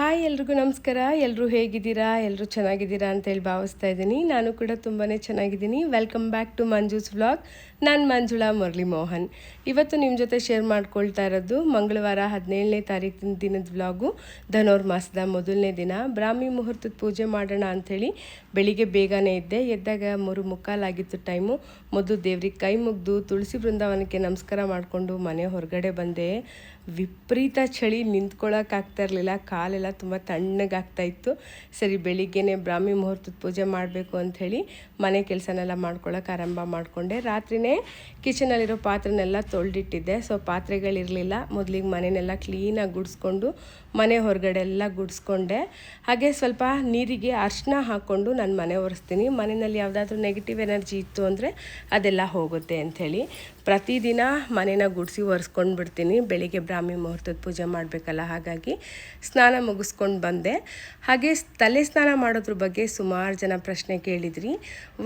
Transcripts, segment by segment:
Hi ಎಲ್ರಿಗೂ ನಮಸ್ಕಾರ. ಎಲ್ಲರೂ ಹೇಗಿದ್ದೀರಾ? ಎಲ್ಲರೂ ಚೆನ್ನಾಗಿದ್ದೀರಾ ಅಂತೇಳಿ ಭಾವಿಸ್ತಾ ಇದ್ದೀನಿ. ನಾನು ಕೂಡ ತುಂಬಾ ಚೆನ್ನಾಗಿದ್ದೀನಿ. Welcome back to Manju's vlog ನಾನು ಮಂಜುಳಾ ಮುರಳಿ ಮೋಹನ್ ಇವತ್ತು ನಿಮ್ಮ ಜೊತೆ ಶೇರ್ ಮಾಡ್ಕೊಳ್ತಾ ಇರೋದು ಮಂಗಳವಾರ ಹದಿನೇಳನೇ ತಾರೀಕಿನ ದಿನದ ವ್ಲಾಗು ಧನೋರ್ಮಾಸದ ಮೊದಲನೇ ದಿನ. ಬ್ರಾಹ್ಮಿ ಮುಹೂರ್ತದ ಪೂಜೆ ಮಾಡೋಣ ಅಂಥೇಳಿ ಬೆಳಿಗ್ಗೆ ಬೇಗನೆ ಇದ್ದೆ ಎದ್ದಾಗ ಮೂರು ಮುಕ್ಕಾಲಾಗಿತ್ತು ಟೈಮು ಮೊದಲು ದೇವ್ರಿಗೆ ಕೈ ಮುಗ್ದು ತುಳಸಿ ಬೃಂದಾವನಕ್ಕೆ ನಮಸ್ಕಾರ ಮಾಡಿಕೊಂಡು ಮನೆ ಹೊರಗಡೆ ಬಂದೆ. ವಿಪರೀತ ಚಳಿ ನಿಂತ್ಕೊಳ್ಳೋಕ್ಕಾಗ್ತಾ ಇರಲಿಲ್ಲ. ಕಾಲೆಲ್ಲ ತುಂಬ ತಣ್ಣಗಾಗ್ತಾ ಇತ್ತು. ಸರಿ, ಬೆಳಿಗ್ಗೆನೇ ಬ್ರಾಹ್ಮಿ ಮುಹೂರ್ತದ ಪೂಜೆ ಮಾಡಬೇಕು ಅಂಥೇಳಿ ಮನೆ ಕೆಲಸನೆಲ್ಲ ಮಾಡ್ಕೊಳ್ಳೋಕೆ ಆರಂಭ ಮಾಡಿಕೊಂಡೆ. ರಾತ್ರಿನೇ ಕಿಚನಲ್ಲಿರೋ ಪಾತ್ರೆನೆಲ್ಲ ತೊಳೆದಿಟ್ಟಿದ್ದೆ. ಸೊ ಪಾತ್ರೆಗಳಿರಲಿಲ್ಲ. ಮೊದಲಿಗೆ ಮನೆಯೆಲ್ಲ ಕ್ಲೀನಾಗಿ ಗುಡಿಸ್ಕೊಂಡು ಮನೆ ಹೊರಗಡೆ ಎಲ್ಲ ಗುಡಿಸ್ಕೊಂಡೆ. ಹಾಗೆ ಸ್ವಲ್ಪ ನೀರಿಗೆ ಅರ್ಶಿನ ಹಾಕ್ಕೊಂಡು ನಾನು ಮನೆ ಒರೆಸ್ತೀನಿ. ಮನೆಯಲ್ಲಿ ಯಾವುದಾದ್ರೂ ನೆಗೆಟಿವ್ ಎನರ್ಜಿ ಇತ್ತು ಅಂದರೆ ಅದೆಲ್ಲ ಹೋಗುತ್ತೆ ಅಂಥೇಳಿ. ಪ್ರತಿದಿನ ಮನೇನ ಗುಡಿಸಿ ಒರೆಸ್ಕೊಂಡು ಬಿಡ್ತೀನಿ. ಬೆಳಿಗ್ಗೆ ಬ್ರಾಹ್ಮಿ ಮುಹೂರ್ತದ ಪೂಜೆ ಮಾಡಬೇಕಲ್ಲ ಹಾಗಾಗಿ ಸ್ನಾನ ಮುಗಿಸ್ಕೊಂಡು ಬಂದೆ. ಹಾಗೆ ತಲೆ ಸ್ನಾನ ಮಾಡೋದ್ರ ಬಗ್ಗೆ ಸುಮಾರು ಜನ ಪ್ರಶ್ನೆ ಕೇಳಿದ್ರಿ.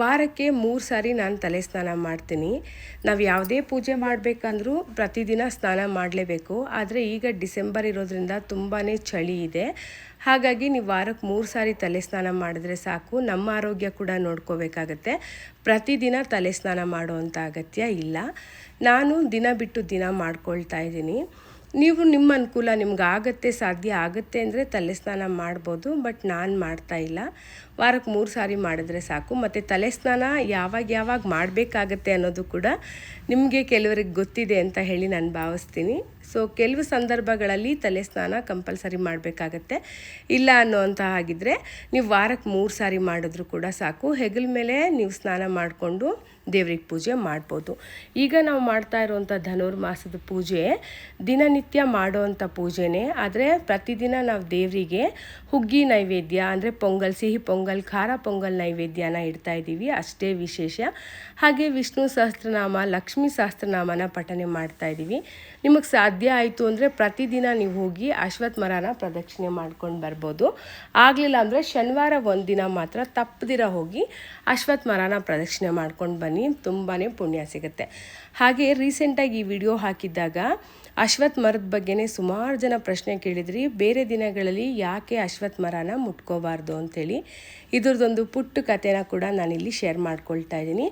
ವಾರಕ್ಕೆ ಮೂರು ಸಾರಿ ನಾನು ತಲೆ ಸ್ನಾನ ಮಾಡ್ತೀನಿ. ನಾವು ಯಾವುದೇ ಪೂಜೆ ಮಾಡಬೇಕಂದ್ರೂ ಪ್ರತಿದಿನ ಸ್ನಾನ ಮಾಡಲೇಬೇಕು. ಆದರೆ ಈಗ ಡಿಸೆಂಬರ್ ಇರೋದ್ರಿಂದ ತುಂಬಾ ಚಳಿ ಇದೆ. ಹಾಗಾಗಿ ನೀವು ವಾರಕ್ಕೆ ಮೂರು ಸಾರಿ ತಲೆ ಸ್ನಾನ ಮಾಡಿದ್ರೆ ಸಾಕು. ನಮ್ಮ ಆರೋಗ್ಯ ಕೂಡ ನೋಡ್ಕೋಬೇಕಾಗತ್ತೆ. ಪ್ರತಿದಿನ ತಲೆ ಸ್ನಾನ ಮಾಡುವಂಥ ಅಗತ್ಯ ಇಲ್ಲ. ನಾನು ದಿನ ಬಿಟ್ಟು ದಿನ ಮಾಡ್ಕೊಳ್ತಾ ಇದ್ದೀನಿ. ನೀವು ನಿಮ್ಮ ಅನುಕೂಲ ನಿಮ್ಗೆ ಆಗುತ್ತೆ, ಸಾಧ್ಯ ಆಗುತ್ತೆ ಅಂದರೆ ತಲೆ ಸ್ನಾನ ಮಾಡ್ಬೋದು, ಬಟ್ ನಾನು ಮಾಡ್ತಾ ಇಲ್ಲ. ವಾರಕ್ಕೆ ಮೂರು ಸಾರಿ ಮಾಡಿದ್ರೆ ಸಾಕು. ಮತ್ತು ತಲೆ ಸ್ನಾನ ಯಾವಾಗ ಯಾವಾಗ ಮಾಡಬೇಕಾಗತ್ತೆ ಅನ್ನೋದು ಕೂಡ ನಿಮಗೆ ಕೆಲವರಿಗೆ ಗೊತ್ತಿದೆ ಅಂತ ಹೇಳಿ ನಾನು ಭಾವಿಸ್ತೀನಿ. ಸೊ ಕೆಲವು ಸಂದರ್ಭಗಳಲ್ಲಿ ತಲೆ ಸ್ನಾನ ಕಂಪಲ್ಸರಿ ಮಾಡಬೇಕಾಗತ್ತೆ. ಇಲ್ಲ ಅನ್ನೋಂಥ ಆಗಿದ್ದರೆ ನೀವು ವಾರಕ್ಕೆ ಮೂರು ಸಾರಿ ಮಾಡಿದ್ರು ಕೂಡ ಸಾಕು. ಹೆಗಲ ಮೇಲೆ ನೀವು ಸ್ನಾನ ಮಾಡಿಕೊಂಡು ದೇವ್ರಿಗೆ ಪೂಜೆ ಮಾಡ್ಬೋದು. ಈಗ ನಾವು ಮಾಡ್ತಾ ಇರುವಂಥ ಧನುರ್ಮಾಸದ ಪೂಜೆ ದಿನನಿತ್ಯ ಮಾಡುವಂಥ ಪೂಜೆನೇ. ಆದರೆ ಪ್ರತಿದಿನ ನಾವು ದೇವರಿಗೆ ಹುಗ್ಗಿ ನೈವೇದ್ಯ ಅಂದರೆ ಪೊಂಗಲ್, ಸಿಹಿ ಪೊಂಗಲ್, ಖಾರ ಪೊಂಗಲ್ ನೈವೇದ್ಯನ ಇಡ್ತಾ ಇದ್ದೀವಿ. ಅಷ್ಟೇ ವಿಶೇಷ. ಹಾಗೆ ವಿಷ್ಣು ಸಹಸ್ರನಾಮ, ಲಕ್ಷ್ಮೀ ಸಹಸ್ರನಾಮನ ಪಠನೆ ಮಾಡ್ತಾ ಇದ್ದೀವಿ. ನಿಮಗೆ ಸಾಧ್ಯ ಆಯಿತು ಅಂದರೆ ಪ್ರತಿದಿನ ನೀವು ಹೋಗಿ ಅಶ್ವತ್ಥ ಮರನ ಪ್ರದಕ್ಷಿಣೆ ಮಾಡ್ಕೊಂಡು ಬರ್ಬೋದು. ಆಗಲಿಲ್ಲ ಅಂದರೆ ಶನಿವಾರ ಒಂದಿನ ಮಾತ್ರ ತಪ್ಪದಿರ ಹೋಗಿ ಅಶ್ವತ್ಥ ಮರನ ಪ್ರದಕ್ಷಿಣೆ ಮಾಡ್ಕೊಂಡು ಬನ್ನಿ. ತುಂಬಾ ಪುಣ್ಯ ಸಿಗುತ್ತೆ. ಹಾಗೆ ರೀಸೆಂಟಾಗಿ ಈ ವಿಡಿಯೋ ಹಾಕಿದ್ದಾಗ ಅಶ್ವತ್ಥ ಮರದ ಬಗ್ಗೆನೇ ಸುಮಾರು ಜನ ಪ್ರಶ್ನೆ ಕೇಳಿದ್ರಿ ಬೇರೆ ದಿನಗಳಲ್ಲಿ ಯಾಕೆ ಅಶ್ವತ್ಥ ಮರನ ಮುಟ್ಕೋಬಾರ್ದು ಅಂಥೇಳಿ ಇದ್ರದ್ದೊಂದು ಪುಟ್ಟ ಕಥೆನ ಕೂಡ ನಾನಿಲ್ಲಿ ಶೇರ್ ಮಾಡ್ಕೊಳ್ತಾ ಇದ್ದೀನಿ.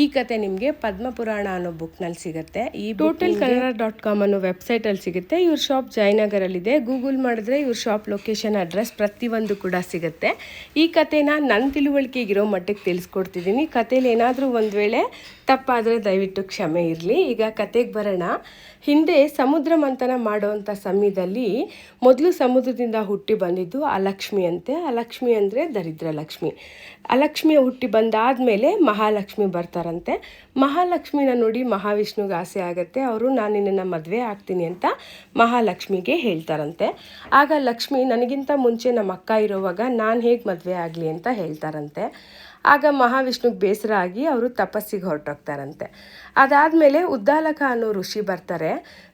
ಈ ಕತೆ ನಿಮಗೆ ಪದ್ಮಪುರಾಣ ಅನ್ನೋ ಬುಕ್ನಲ್ಲಿ ಸಿಗುತ್ತೆ. ಈ ಟೋಟಲ್ ಕನ್ನಡ ಡಾಟ್ ಕಾಮ್ ಅನ್ನೋ ವೆಬ್ಸೈಟಲ್ಲಿ ಸಿಗುತ್ತೆ. ಇವ್ರ ಶಾಪ್ ಜಯನಗರಲ್ಲಿದೆ. ಗೂಗಲ್ ಮಾಡಿದ್ರೆ ಇವ್ರ ಶಾಪ್ ಲೊಕೇಶನ್ ಅಡ್ರೆಸ್ ಪ್ರತಿಯೊಂದು ಕೂಡ ಸಿಗುತ್ತೆ. ಈ ಕತೆನ ನನ್ನ ತಿಳುವಳಿಕೆಗಿರೋ ಮಟ್ಟಕ್ಕೆ ತಿಳಿಸ್ಕೊಡ್ತಿದ್ದೀನಿ. ಕಥೆಯಲ್ಲಿ ಏನಾದರೂ ಒಂದು ವೇಳೆ ತಪ್ಪಾದರೆ ದಯವಿಟ್ಟು ಕ್ಷಮೆ ಇರಲಿ. ಈಗ ಕತೆಗೆ ಬರೋಣ. ಹಿಂದೆ ಸಮುದ್ರ ಮಂಥನ ಮಾಡುವಂಥ ಸಮಯದಲ್ಲಿ ಮೊದಲು ಸಮುದ್ರದಿಂದ ಹುಟ್ಟಿ ಬಂದಿದ್ದು ಅಲಕ್ಷ್ಮಿ ಅಂತೆ. ಅಲಕ್ಷ್ಮಿ ಅಂದರೆ ದರಿದ್ರ ಲಕ್ಷ್ಮಿ. ಅಲಕ್ಷ್ಮಿ ಹುಟ್ಟಿ ಬಂದಾದಮೇಲೆ ಮಹಾಲಕ್ಷ್ಮಿ ಬರ್ತಾರಂತೆ. ಮಹಾಲಕ್ಷ್ಮಿನ ನೋಡಿ ಮಹಾವಿಷ್ಣುಗೆ ಆಸೆ ಆಗುತ್ತೆ. ಅವರು, ನಾನು ನಿನ್ನನ್ನು ಮದುವೆ ಆಗ್ತೀನಿ ಅಂತ ಮಹಾಲಕ್ಷ್ಮಿಗೆ ಹೇಳ್ತಾರಂತೆ. ಆಗ ಲಕ್ಷ್ಮಿ, ನನಗಿಂತ ಮುಂಚೆ ನಮ್ಮ ಅಕ್ಕ ಇರೋವಾಗ ನಾನು ಹೇಗೆ ಮದುವೆ ಆಗಲಿ ಅಂತ ಹೇಳ್ತಾರಂತೆ. ಆಗ ಮಹಾವಿಷ್ಣುಗೆ ಬೇಸರ ಆಗಿ ಅವರು ತಪಸ್ಸಿಗೆ ಹೊರಟೋಗ್ತಾರಂತೆ. ಅದಾದಮೇಲೆ ಉದ್ದಾಲಕ ಅನ್ನೋ ಋಷಿ ಬರ್ತಾರೆ.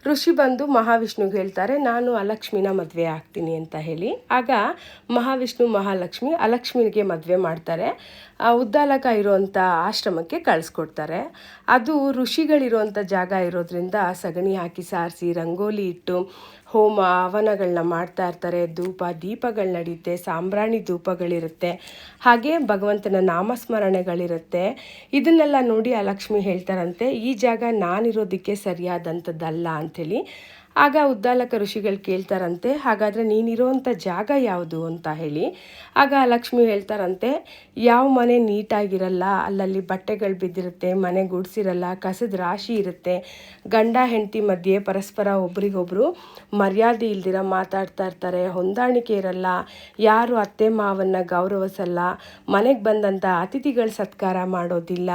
ಋಷಿ ಬಂದು ಮಹಾವಿಷ್ಣುಗೆ ಹೇಳ್ತಾರೆ, ನಾನು ಅಲಕ್ಷ್ಮಿನ ಮದುವೆ ಆಗ್ತೀನಿ ಅಂತ ಹೇಳಿ. ಆಗ ಮಹಾವಿಷ್ಣು, ಮಹಾಲಕ್ಷ್ಮಿ ಅಲಕ್ಷ್ಮಿಗೆ ಮದುವೆ ಮಾಡ್ತಾರೆ. ಉದ್ದಾಲಕ ಇರುವಂಥ ಆಶ್ರಮಕ್ಕೆ ಕಳಿಸ್ಕೊಡ್ತಾರೆ. ಅದು ಋಷಿಗಳಿರುವಂಥ ಜಾಗ ಇರೋದ್ರಿಂದ ಸಗಣಿ ಹಾಕಿ ಸಾರಿಸಿ, ರಂಗೋಲಿ ಇಟ್ಟು ಹೋಮ ಹವನಗಳನ್ನ ಮಾಡ್ತಾ ಇರ್ತಾರೆ. ಧೂಪ, ದೀಪಗಳು ನಡೆಯುತ್ತೆ ಸಾಂಬ್ರಾಣಿ ಧೂಪಗಳಿರುತ್ತೆ. ಹಾಗೆ ಭಗವಂತನ ನಾಮಸ್ಮರಣೆಗಳಿರುತ್ತೆ. ಇದನ್ನೆಲ್ಲ ನೋಡಿ ಆ ಲಕ್ಷ್ಮಿ ಹೇಳ್ತಾರಂತೆ, ಈ ಜಾಗ ನಾನಿರೋದಕ್ಕೆ ಸರಿಯಾದಂಥದ್ದಲ್ಲ ಅಂಥೇಳಿ ಆಗ ಉದ್ದಾಲಕ ಋಷಿಗಳು ಕೇಳ್ತಾರಂತೆ, ಹಾಗಾದರೆ ನೀನಿರೋವಂಥ ಜಾಗ ಯಾವುದು ಅಂತ ಹೇಳಿ. ಆಗ ಲಕ್ಷ್ಮಿ ಹೇಳ್ತಾರಂತೆ, ಯಾವ ಮನೆ ನೀಟಾಗಿರಲ್ಲ, ಅಲ್ಲಲ್ಲಿ ಬಟ್ಟೆಗಳು ಬಿದ್ದಿರುತ್ತೆ, ಮನೆ ಗುಡಿಸಿರಲ್ಲ, ಕಸದ ರಾಶಿ ಇರುತ್ತೆ, ಗಂಡ ಹೆಂಡತಿ ಮಧ್ಯೆ ಪರಸ್ಪರ ಒಬ್ರಿಗೊಬ್ರು ಮರ್ಯಾದೆ ಇಲ್ದಿರ ಮಾತಾಡ್ತಾ ಇರ್ತಾರೆ, ಹೊಂದಾಣಿಕೆ ಇರಲ್ಲ, ಯಾರು ಅತ್ತೆ ಮಾವನ್ನ ಗೌರವಿಸಲ್ಲ, ಮನೆಗೆ ಬಂದಂಥ ಅತಿಥಿಗಳ ಸತ್ಕಾರ ಮಾಡೋದಿಲ್ಲ,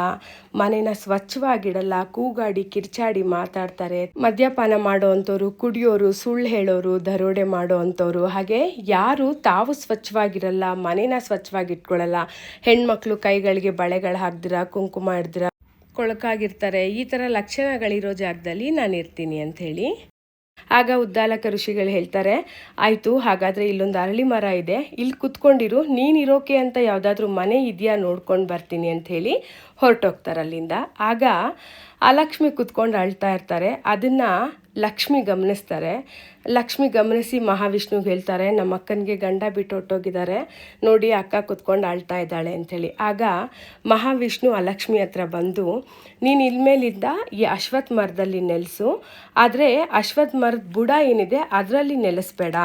ಮನೆನ ಸ್ವಚ್ಛವಾಗಿಡಲ್ಲ, ಕೂಗಾಡಿ ಕಿರ್ಚಾಡಿ ಮಾತಾಡ್ತಾರೆ, ಮದ್ಯಪಾನ ಮಾಡೋವಂಥವ್ರು ಕುಡಿಯೋರು, ಸುಳ್ಳು ಹೇಳೋರು, ದರೋಡೆ ಮಾಡೋ ಅಂಥವ್ರು. ಹಾಗೆ ಯಾರು ತಾವು ಸ್ವಚ್ಛವಾಗಿರಲ್ಲ, ಮನೇನ ಸ್ವಚ್ಛವಾಗಿಟ್ಕೊಳ್ಳಲ್ಲ ಹೆಣ್ಮಕ್ಳು ಕೈಗಳಿಗೆ ಬಳೆಗಳು ಹಾಕ್ದಿರ, ಕುಂಕುಮ ಹಿಡ್ದಿರ ಕೊಳಕಾಗಿರ್ತಾರೆ, ಈ ಥರ ಲಕ್ಷಣಗಳಿರೋ ಜಾಗದಲ್ಲಿ ನಾನು ಇರ್ತೀನಿ ಅಂಥೇಳಿ. ಆಗ ಉದ್ದಾಲಕ ಋಷಿಗಳು ಹೇಳ್ತಾರೆ, ಆಯಿತು, ಹಾಗಾದರೆ ಇಲ್ಲೊಂದು ಅರಳಿ ಮರ ಇದೆ. ಇಲ್ಲಿ ಕುತ್ಕೊಂಡಿರು ನೀನಿರೋಕೆ ಅಂತ ಯಾವುದಾದ್ರೂ ಮನೆ ಇದೆಯಾ ನೋಡ್ಕೊಂಡು ಬರ್ತೀನಿ ಅಂಥೇಳಿ ಹೊರಟೋಗ್ತಾರೆ ಅಲ್ಲಿಂದ. ಆಗ ಆ ಲಕ್ಷ್ಮಿ ಕುತ್ಕೊಂಡು ಅಳ್ತಾ ಇರ್ತಾರೆ. ಅದನ್ನು ಲಕ್ಷ್ಮಿ ಗಮನಿಸ್ತಾರೆ. ಲಕ್ಷ್ಮಿ ಗಮನಿಸಿ ಮಹಾವಿಷ್ಣುಗೆ ಹೇಳ್ತಾರೆ ನಮ್ಮ ಅಕ್ಕನಿಗೆ ಗಂಡ ಬಿಟ್ಟು ಹೊಟ್ಟೋಗಿದ್ದಾರೆ ನೋಡಿ ಅಕ್ಕ ಕುತ್ಕೊಂಡು ಆಳ್ತಾ ಇದ್ದಾಳೆ ಅಂಥೇಳಿ. ಆಗ ಮಹಾವಿಷ್ಣು ಆ ಲಕ್ಷ್ಮಿ ಹತ್ರ ಬಂದು ನೀನು ಇಲ್ಮೇಲಿದ್ದ ಈ ಅಶ್ವತ್ಥ ಮರದಲ್ಲಿ ನೆಲೆಸು. ಆದರೆ ಅಶ್ವತ್ಥ ಮರದ ಬುಡ ಏನಿದೆ ಅದರಲ್ಲಿ ನೆಲೆಸ್ಬೇಡ.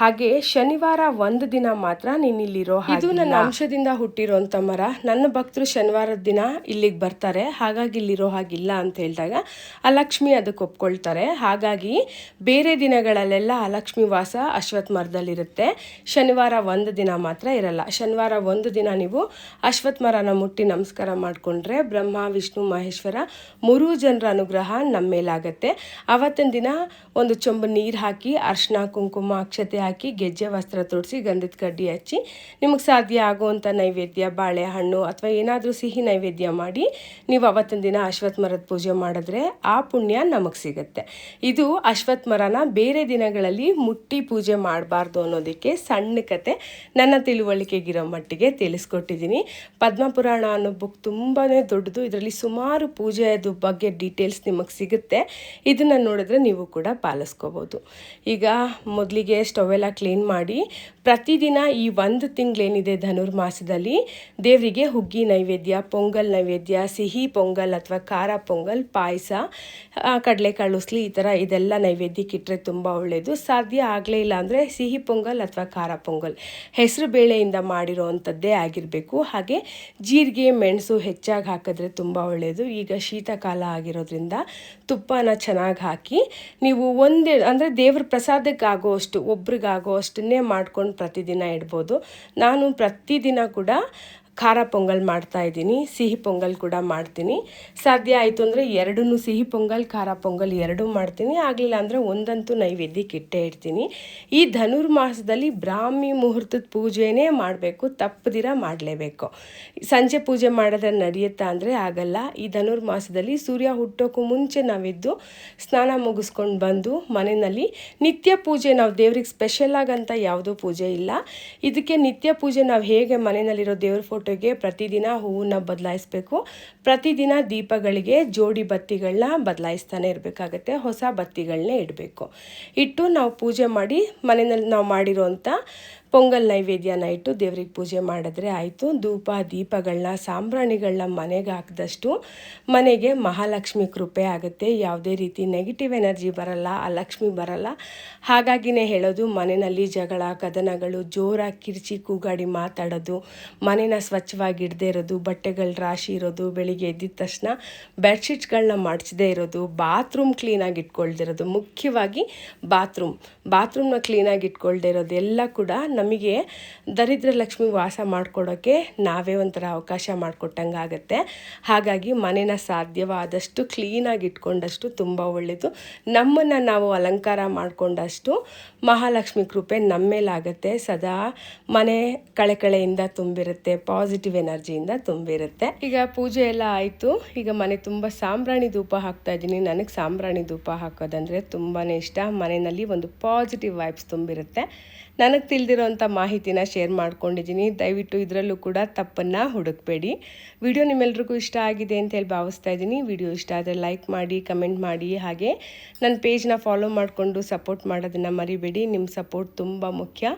ಹಾಗೆ ಶನಿವಾರ ಒಂದು ದಿನ ಮಾತ್ರ ನೀನು ಇಲ್ಲಿರೋ ಇದು ನನ್ನ ಅಂಶದಿಂದ ಹುಟ್ಟಿರೋಂಥ ಮರ. ನನ್ನ ಭಕ್ತರು ಶನಿವಾರದ ದಿನ ಇಲ್ಲಿಗೆ ಬರ್ತಾರೆ. ಹಾಗಾಗಿ ಇಲ್ಲಿರೋ ಹಾಗಿಲ್ಲ ಅಂತ ಹೇಳಿದಾಗ ಆ ಲಕ್ಷ್ಮಿ ಅದಕ್ಕೆ ಒಪ್ಕೊಳ್ತಾರೆ. ಹಾಗಾಗಿ ಬೇರೆ ದಿನಗಳಲ್ಲೆಲ್ಲ ಲಕ್ಷ್ಮಿ ವಾಸ ಅಶ್ವತ್ಥ ಮರದಲ್ಲಿರುತ್ತೆ ಶನಿವಾರ ಒಂದು ದಿನ ಮಾತ್ರ ಇರಲ್ಲ. ಶನಿವಾರ ಒಂದು ದಿನ ನೀವು ಅಶ್ವತ್ಥ ಮರನ ಮುಟ್ಟಿ ನಮಸ್ಕಾರ ಮಾಡಿಕೊಂಡ್ರೆ ಬ್ರಹ್ಮ, ವಿಷ್ಣು, ಮಹೇಶ್ವರ ಮೂರು ಜನರ ಅನುಗ್ರಹ ನಮ್ಮ ಮೇಲಾಗತ್ತೆ. ಆವತ್ತಿನ ದಿನ ಒಂದು ಚೊಂಬು ನೀರು ಹಾಕಿ ಅರ್ಶಿನ ಕುಂಕುಮ, ಅಕ್ಷತೆ ಹಾಕಿ, ಗೆಜ್ಜೆ, ವಸ್ತ್ರ ತೊಡಿಸಿ, ಗಂಧದ ಕಡ್ಡಿ ಹಚ್ಚಿ, ನಿಮಗೆ ಸಾಧ್ಯ ಆಗುವಂಥ ನೈವೇದ್ಯ, ಬಾಳೆಹಣ್ಣು ಅಥವಾ ಏನಾದರೂ ಸಿಹಿ ನೈವೇದ್ಯ ಮಾಡಿ ನೀವು ಅವತ್ತಿನ ದಿನ ಅಶ್ವತ್ಥ ಮರದ ಪೂಜೆ ಮಾಡಿದ್ರೆ ಆ ಪುಣ್ಯ ನಮಗೆ ಸಿಗುತ್ತೆ. ಇದು ಅಶ್ವತ್ಥ ಮರನ ಬೇರೆ ದಿನಗಳಲ್ಲಿ ಮುಟ್ಟಿ ಪೂಜೆ ಮಾಡಬಾರ್ದು ಅನ್ನೋದಕ್ಕೆ ಸಣ್ಣ ಕತೆ. ನನ್ನ ತಿಳುವಳಿಕೆಗಿರೋ ಮಟ್ಟಿಗೆ ತಿಳಿಸ್ಕೊಟ್ಟಿದ್ದೀನಿ. ಪದ್ಮಪುರಾಣ ಅನ್ನೋ ಬುಕ್ ತುಂಬಾ ದೊಡ್ಡದು. ಇದರಲ್ಲಿ ಸುಮಾರು ಪೂಜೆಯದು ಬಗ್ಗೆ ಡೀಟೇಲ್ಸ್ ನಿಮಗೆ ಸಿಗುತ್ತೆ. ಇದನ್ನು ನೋಡಿದ್ರೆ ನೀವು ಕೂಡ ಪಾಲಿಸ್ಕೋಬೋದು. ಈಗ ಮೊದಲಿಗೆ ಸ್ಟೌವೆಲ್ಲ ಕ್ಲೀನ್ ಮಾಡಿ, ಪ್ರತಿದಿನ ಈ ಒಂದು ತಿಂಗಳೇನಿದೆ ಧನುರ್ಮಾಸದಲ್ಲಿ ದೇವರಿಗೆ ಹುಗ್ಗಿ ನೈವೇದ್ಯ, ಪೊಂಗಲ್ ನೈವೇದ್ಯ, ಸಿಹಿ ಪೊಂಗಲ್ ಅಥವಾ ಖಾರ ಪೊಂಗಲ್, ಪಾಯಸ ಕಡಲೆಕಾಳು, ಉಸ್ಲಿ ಈ ಥರ ಇದೆಲ್ಲ ನೈವೇದ್ಯಕ್ಕೆ ಇಟ್ಟರೆ ತುಂಬ ಒಳ್ಳೆಯದು ಸಾಧ್ಯ ಆಗಲೇ ಇಲ್ಲ ಅಂದರೆ ಸಿಹಿ ಪೊಂಗಲ್ ಅಥವಾ ಖಾರ ಪೊಂಗಲ್. ಹೆಸರು ಬೇಳೆಯಿಂದ ಮಾಡಿರೋ ಅಂಥದ್ದೇ ಆಗಿರಬೇಕು. ಹಾಗೆ ಜೀರಿಗೆ, ಮೆಣಸು ಹೆಚ್ಚಾಗಿ ಹಾಕಿದ್ರೆ ತುಂಬ ಒಳ್ಳೆಯದು ಈಗ ಶೀತಕಾಲ ಆಗಿರೋದ್ರಿಂದ ತುಪ್ಪನ ಚೆನ್ನಾಗಿ ಹಾಕಿ ನೀವು ಒಂದೇ ಅಂದರೆ ದೇವ್ರ ಪ್ರಸಾದಕ್ಕೆ ಅಷ್ಟು ಒಬ್ರಿಗಾಗೋ ಅಷ್ಟನ್ನೇ ಮಾಡ್ಕೊಂಡು ಪ್ರತಿದಿನ ಇಡ್ಬೋದು. ನಾನು ಪ್ರತಿದಿನ ಕೂಡ ಖಾರ ಪೊಂಗಲ್ ಮಾಡ್ತಾ ಇದ್ದೀನಿ, ಸಿಹಿ ಪೊಂಗಲ್ ಕೂಡ ಮಾಡ್ತೀನಿ. ಸಾಧ್ಯ ಆಯಿತು ಅಂದರೆ ಎರಡೂ ಸಿಹಿ ಪೊಂಗಲ್, ಖಾರ ಪೊಂಗಲ್ ಎರಡೂ ಮಾಡ್ತೀನಿ. ಆಗಲಿಲ್ಲ ಅಂದರೆ ಒಂದಂತೂ ನೈವೇದ್ಯಕ್ಕೆ ಇಟ್ಟೇ ಇರ್ತೀನಿ. ಈ ಧನುರ್ಮಾಸದಲ್ಲಿ ಬ್ರಾಹ್ಮಿ ಮುಹೂರ್ತದ ಪೂಜೆನೇ ಮಾಡಬೇಕು ತಪ್ಪದಿರ ಮಾಡಲೇಬೇಕು. ಸಂಜೆ ಪೂಜೆ ಮಾಡಿದ್ರೆ ನಡೆಯುತ್ತಾ ಅಂದರೆ ಆಗಲ್ಲ. ಈ ಧನುರ್ಮಾಸದಲ್ಲಿ ಸೂರ್ಯ ಹುಟ್ಟೋಕ್ಕೂ ಮುಂಚೆ ನಾವಿದ್ದು ಸ್ನಾನ ಮುಗಿಸ್ಕೊಂಡು ಬಂದು ಮನೆಯಲ್ಲಿ ನಿತ್ಯ ಪೂಜೆ, ನಾವು ದೇವ್ರಿಗೆ ಸ್ಪೆಷಲ್ ಆಗಂತ ಯಾವುದೂ ಪೂಜೆ ಇಲ್ಲ. ಇದಕ್ಕೆ ನಿತ್ಯ ಪೂಜೆ ನಾವು ಹೇಗೆ ಮನೆಯಲ್ಲಿರೋ ದೇವ್ರ ಫೋಟೋ ಫೋಟೋಗೆ ಪ್ರತಿದಿನ ಹೂವನ್ನ ಬದಲಾಯಿಸ್ಬೇಕು. ಪ್ರತಿದಿನ ದೀಪಗಳಿಗೆ ಜೋಡಿ ಬತ್ತಿಗಳನ್ನ ಬದಲಾಯಿಸ್ತಾನೆ ಇರಬೇಕಾಗತ್ತೆ, ಹೊಸ ಬತ್ತಿಗಳನ್ನೇ ಇಡಬೇಕು. ಇಟ್ಟು ನಾವು ಪೂಜೆ ಮಾಡಿ ಮನೆಯಲ್ಲಿ ನಾವು ಮಾಡಿರೋಂಥ ಪೊಂಗಲ್ ನೈವೇದ್ಯ ನೈಟು ದೇವ್ರಿಗೆ ಪೂಜೆ ಮಾಡಿದ್ರೆ ಆಯಿತು. ಧೂಪ, ದೀಪಗಳನ್ನ, ಸಾಂಬ್ರಾಣಿಗಳನ್ನ ಮನೆಗೆ ಹಾಕಿದಷ್ಟು ಮನೆಗೆ ಮಹಾಲಕ್ಷ್ಮಿ ಕೃಪೆ ಆಗುತ್ತೆ. ಯಾವುದೇ ರೀತಿ ನೆಗೆಟಿವ್ ಎನರ್ಜಿ ಬರಲ್ಲ ಆ ಲಕ್ಷ್ಮಿ ಬರಲ್ಲ. ಹಾಗಾಗಿನೇ ಹೇಳೋದು, ಮನೆಯಲ್ಲಿ ಜಗಳ, ಕದನಗಳು ಜೋರಾಗಿ ಕಿರ್ಚಿ ಕೂಗಾಡಿ ಮಾತಾಡೋದು, ಮನೇನ ಸ್ವಚ್ಛವಾಗಿ ಇಡದೇ ಇರೋದು, ಬಟ್ಟೆಗಳ ರಾಶಿ ಇರೋದು, ಬೆಳಿಗ್ಗೆ ಎದ್ದಿದ ತಕ್ಷಣ ಬೆಡ್ಶೀಟ್ಸ್ಗಳನ್ನ ಮಾಡಿಸದೇ ಇರೋದು ಬಾತ್ರೂಮ್ ಕ್ಲೀನಾಗಿ ಇಟ್ಕೊಳ್ದಿರೋದು. ಮುಖ್ಯವಾಗಿ ಬಾತ್ರೂಮ್ ಬಾತ್ರೂಮ್ನ ಕ್ಲೀನಾಗಿ ಇಟ್ಕೊಳ್ದೇ ಇರೋದು ಎಲ್ಲ ಕೂಡ ನಮಗೆ ದರಿದ್ರ ಲಕ್ಷ್ಮಿ ವಾಸ ಮಾಡಿಕೊಡೋಕ್ಕೆ ನಾವೇ ಒಂಥರ ಅವಕಾಶ ಮಾಡಿಕೊಟ್ಟಂಗೆ ಆಗುತ್ತೆ ಹಾಗಾಗಿ ಮನೇನ ಸಾಧ್ಯವಾದಷ್ಟು ಕ್ಲೀನಾಗಿ ಇಟ್ಕೊಂಡಷ್ಟು ತುಂಬ ಒಳ್ಳೆಯದು ನಮ್ಮನ್ನು ನಾವು ಅಲಂಕಾರ ಮಾಡಿಕೊಂಡಷ್ಟು ಮಹಾಲಕ್ಷ್ಮಿ ಕೃಪೆ ನಮ್ಮ ಮೇಲಾಗುತ್ತೆ. ಸದಾ ಮನೆ ಕಳೆಕಳೆಯಿಂದ ತುಂಬಿರುತ್ತೆ ಪಾಸಿಟಿವ್ ಎನರ್ಜಿಯಿಂದ ತುಂಬಿರುತ್ತೆ. ಈಗ ಪೂಜೆ ಎಲ್ಲ ಆಯಿತು. ಈಗ ಮನೆ ತುಂಬ ಸಾಂಬ್ರಾಣಿ ಧೂಪ ಹಾಕ್ತಾ ಇದ್ದೀನಿ. ನನಗೆ ಸಾಂಬ್ರಾಣಿ ಧೂಪ ಹಾಕೋದಂದರೆ ತುಂಬಾ ಇಷ್ಟ. ಮನೆಯಲ್ಲಿ ಒಂದು ಪಾಸಿಟಿವ್ ವೈಬ್ಸ್ ತುಂಬಿರುತ್ತೆ. ನನಗೆ ತಿಳಿದಿರೋಂಥ ಮಾಹಿತಿನ ಶೇರ್ ಮಾಡ್ಕೊಂಡಿದ್ದೀನಿ. ದಯವಿಟ್ಟು ಇದರಲ್ಲೂ ಕೂಡ ತಪ್ಪನ್ನು ಹುಡುಕಬೇಡಿ. ವಿಡಿಯೋ ನಿಮ್ಮೆಲ್ರಿಗೂ ಇಷ್ಟ ಆಗಿದೆ ಅಂತ ಹೇಳಿ ಭಾವಿಸ್ತಾ ಇದ್ದೀನಿ. ವಿಡಿಯೋ ಇಷ್ಟ ಆದರೆ ಲೈಕ್ ಮಾಡಿ, ಕಮೆಂಟ್ ಮಾಡಿ. ಹಾಗೆ ನನ್ನ ಪೇಜ್ನ ಫಾಲೋ ಮಾಡಿಕೊಂಡು ಸಪೋರ್ಟ್ ಮಾಡೋದನ್ನು ಮರಿಬೇಡಿ. ನಿಮ್ಮ ಸಪೋರ್ಟ್ ತುಂಬ ಮುಖ್ಯ.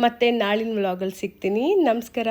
ಮತ್ತು ನಾಳಿನ ವ್ಲಾಗಲ್ಲಿ ಸಿಗ್ತೀನಿ. ನಮಸ್ಕಾರ.